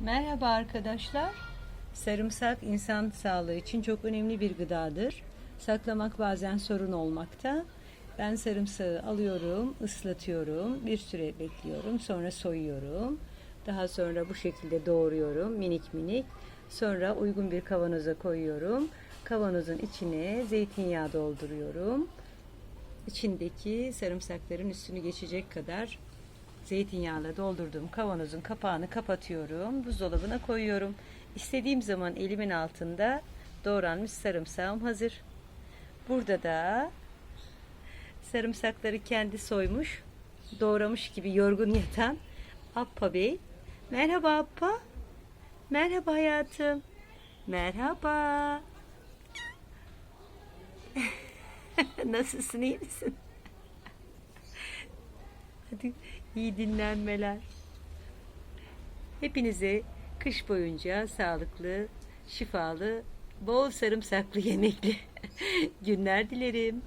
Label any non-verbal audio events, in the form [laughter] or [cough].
Merhaba arkadaşlar. Sarımsak insan sağlığı için çok önemli bir gıdadır. Saklamak bazen sorun olmakta. Ben sarımsağı alıyorum, ıslatıyorum, bir süre bekliyorum, sonra soyuyorum. Daha sonra bu şekilde doğruyorum minik minik. Sonra uygun bir kavanoza koyuyorum. Kavanozun içine zeytinyağı dolduruyorum. İçindeki sarımsakların üstünü geçecek kadar zeytinyağıyla doldurduğum kavanozun kapağını kapatıyorum. Buzdolabına koyuyorum. İstediğim zaman elimin altında doğranmış sarımsağım hazır. Burada da sarımsakları kendi soymuş, doğramış gibi yorgun yatan Appa Bey. Merhaba Appa. Merhaba hayatım. Merhaba. [laughs] Nasılsın iyi misin? Hadi iyi dinlenmeler. Hepinize kış boyunca sağlıklı, şifalı, bol sarımsaklı yemekli [laughs] günler dilerim.